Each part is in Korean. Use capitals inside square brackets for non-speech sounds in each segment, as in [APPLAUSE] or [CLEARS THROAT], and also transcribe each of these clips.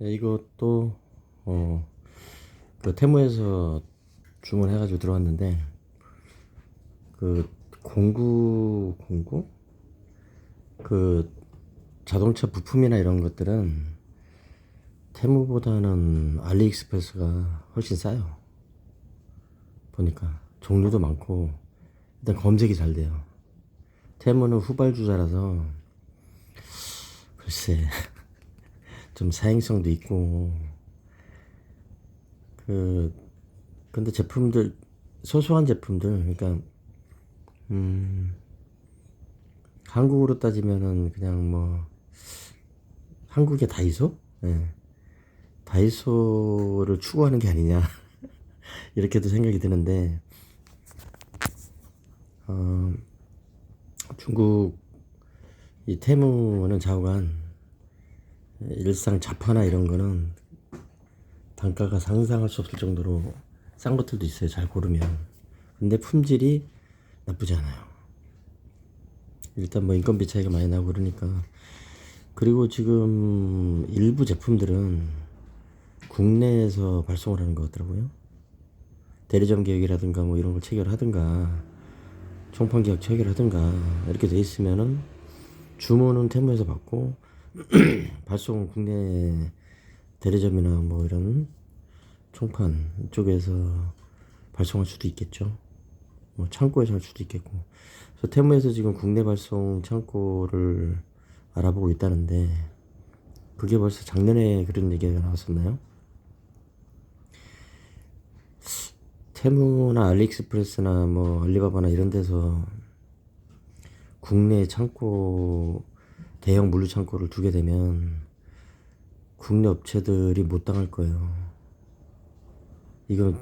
네, 이것도 어, 그 테무에서 주문해가지고 들어왔는데 그 공구 공구 그 자동차 부품이나 이런 것들은 테무보다는 알리익스프레스가 훨씬 싸요. 보니까 종류도 많고 일단 검색이 잘 돼요. 테무는 후발주자라서 글쎄 좀 사행성도 있고. 그 근데 제품들 소소한 제품들 그러니까 음 한국으로 따지면은 그냥 뭐 한국의 다이소? 예. 다이소를 추구하는 게 아니냐. [LAUGHS] 이렇게도 생각이 드는데 어, 중국 이 테무는 좌우간 일상 자파나 이런 거는 단가가 상상할 수 없을 정도로 싼 것들도 있어요. 잘 고르면. 근데 품질이 나쁘지 않아요. 일단 뭐 인건비 차이가 많이 나고 그러니까. 그리고 지금 일부 제품들은 국내에서 발송을 하는 것 같더라고요. 대리점 계획이라든가 뭐 이런 걸 체결하든가 총판 계약 체결하든가 이렇게 돼 있으면은 주문은 테무에서 받고 [CLEARS THROAT] 발송은 국내 대리점이나 뭐 이런 총판 쪽에서 발송할 수도 있겠죠. 뭐 창고에서 할 수도 있겠고. 그래서 테무에서 지금 국내 발송 창고를 알아보고 있다는데 그게 벌써 작년에 그런 얘기가 나왔었나요? 테무나 알리익스프레스나 뭐 알리바바나 이런 데서 국내 창고 대형 물류 창고를 두게 되면 국내 업체들이 못 당할 거예요. 이거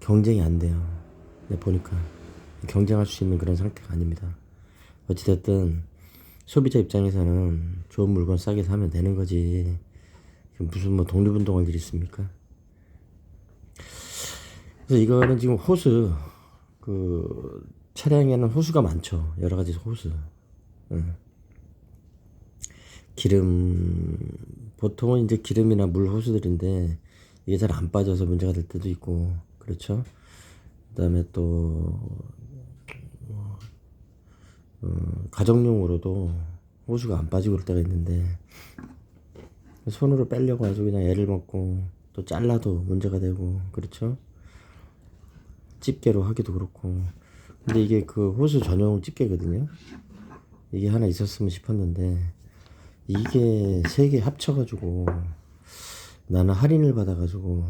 경쟁이 안 돼요. 보니까 경쟁할 수 있는 그런 상태가 아닙니다. 어찌됐든 소비자 입장에서는 좋은 물건 싸게 사면 되는 거지. 무슨 뭐 독립운동할 일이 있습니까? 그래서 이거는 지금 호스 그 차량에는 호수가 많죠. 여러 가지 호수. 응. 기름 보통은 이제 기름이나 물 호수들인데 이게 잘 안 빠져서 문제가 될 때도 있고 그렇죠. 그다음에 또 어, 가정용으로도 호수가 안 빠지고 그럴 때가 있는데 손으로 빼려고 아주 그냥 애를 먹고 또 잘라도 문제가 되고 그렇죠. 집게로 하기도 그렇고 근데 이게 그 호수 전용 집게거든요. 이게 하나 있었으면 싶었는데 이게 세 개 합쳐가지고 나는 할인을 받아가지고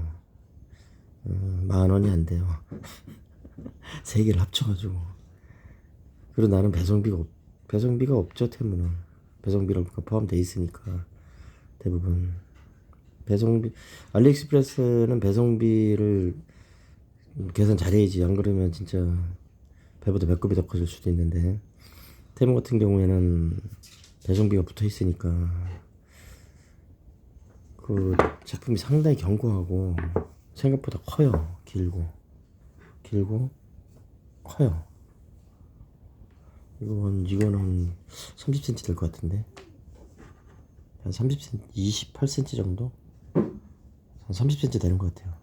어, 만 원이 안 돼요. [LAUGHS] 세 개를 합쳐가지고. 그리고 나는 배송비가 없, 배송비가 없죠 테무는 배송비랑 포함돼 있으니까 대부분. 배송비 알리익스프레스는 배송비를 계산 잘해야지. 안 그러면 진짜 배보다 배꼽이 더 커질 수도 있는데. 테무 같은 경우에는 배송비가 붙어 있으니까. 그 제품이 상당히 견고하고 생각보다 커요. 길고. 길고 커요. 이건 이거는 30cm 될 것 같은데? 한 30cm 28cm 정도? 한 30cm 되는 것 같아요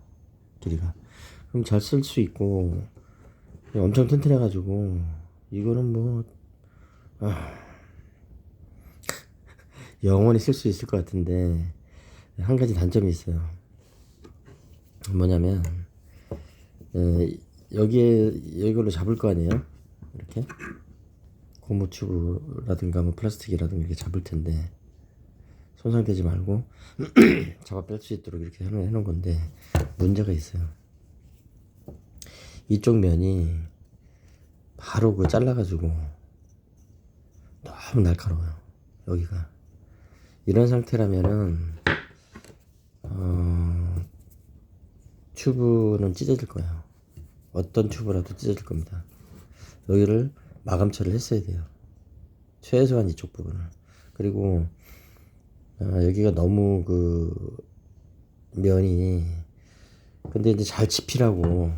길이가. 그럼 잘 쓸 수 있고 엄청 튼튼해 가지고 이거는 뭐 아, 영원히 쓸 수 있을 것 같은데 한 가지 단점이 있어요. 뭐냐면 에, 여기에 이걸로 잡을 거 아니에요? 이렇게 고무 튜브라든가 뭐 플라스틱이라든가 이렇게 잡을 텐데 손상되지 말고 [CLEARS THROAT] 잡아 뺄 수 있도록 이렇게 해놓- 해놓은 건데 문제가 있어요. 이쪽 면이 바로 그 잘라가지고 너무 날카로워요. 여기가 이런 상태라면은 어, 튜브는 찢어질 거예요. 어떤 튜브라도 찢어질 겁니다. 여기를 마감 처리를 했어야 돼요. 최소한 이쪽 부분을. 그리고 어, 여기가 너무 그 면이 근데 이제 잘 집히라고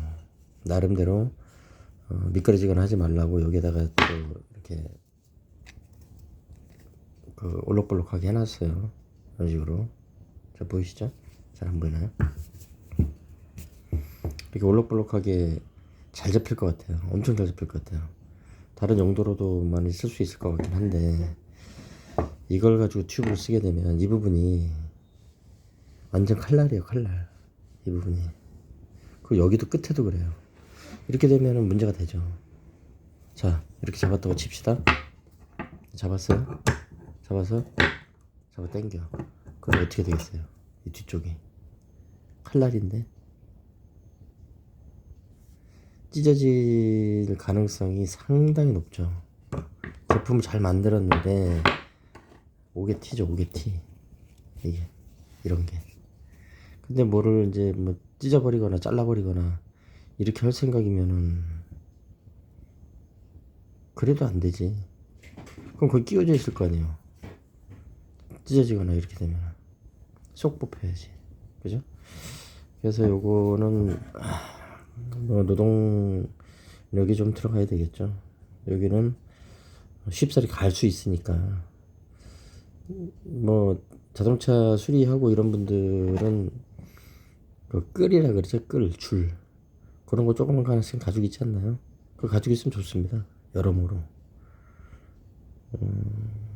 나름대로 어, 미끄러지거나 하지 말라고 여기다가 또 이렇게 그 올록볼록하게 해놨어요. 이런 식으로 자 보이시죠? 잘 안 보이나요? 이렇게 올록볼록하게 잘 잡힐 것 같아요. 엄청 잘 잡힐 것 같아요. 다른 용도로도 많이 쓸 수 있을 것 같긴 한데 이걸 가지고 튜브를 쓰게 되면 이 부분이 완전 칼날이에요 칼날 이 부분이 그리고 여기도 끝에도 그래요 이렇게 되면은 문제가 되죠 자 이렇게 잡았다고 칩시다 잡았어요 잡아서 잡아 당겨. 그럼 어떻게 되겠어요? 이 뒤쪽이. 칼날인데? 찢어질 가능성이 상당히 높죠. 제품을 잘 만들었는데 오게 티죠 오게 티. 이게 이런 게. 근데 뭐를 이제 뭐 찢어버리거나 잘라버리거나 이렇게 할 생각이면은 그래도 안 되지. 그럼 거기 끼워져 있을 거 아니에요 찢어지거나 이렇게 되면 쏙 뽑혀야지. 그죠? 그래서 요거는 아, 뭐 노동력이 좀 들어가야 되겠죠. 여기는 쉽사리 갈 수 있으니까. 뭐 자동차 수리하고 이런 분들은 그 끌이라 그러죠. 끌줄. 그런 거 조그만 하나씩 가지고 있지 않나요? 그거 가지고 있으면 좋습니다. 여러모로. 음,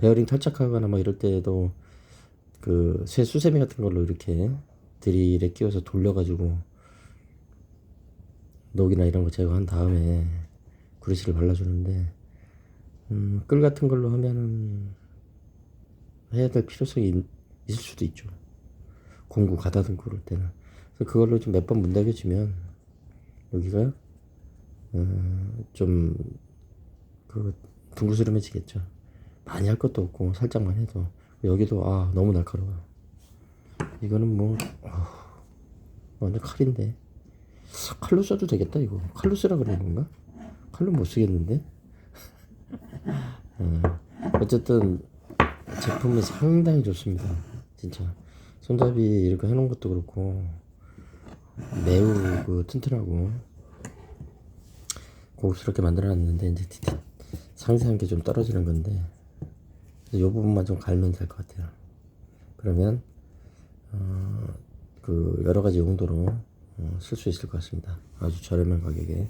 베어링 탈착하거나 뭐 이럴 때도 그쇠 수세미 같은 걸로 이렇게 드릴에 끼워서 돌려가지고 녹이나 이런 거 제거한 다음에 그리스를 발라주는데 음, 끌 같은 걸로 하면은 해야 될 필요성이 있, 있을 수도 있죠. 공구 가다듬고 그럴 때는. 그래서 그걸로 좀 몇 번 문다겨주면 여기가 어, 좀그 둥글스름해지겠죠. 많이 할 것도 없고 살짝만 해도 여기도 아 너무 날카로워요. 이거는 뭐 어, 완전 칼인데 칼로 써도 되겠다 이거. 칼로 쓰라 그러는 건가? 칼로 못 쓰겠는데. [LAUGHS] 어, 어쨌든 제품이 상당히 좋습니다. 진짜 손잡이 이렇게 해놓은 것도 그렇고 매우 그 튼튼하고 고급스럽게 만들어놨는데 이제 상세한 게 좀 떨어지는 건데 이 부분만 좀 갈면 될 것 같아요. 그러면 어, 그 여러 가지 용도로 어, 쓸 수 있을 것 같습니다. 아주 저렴한 가격에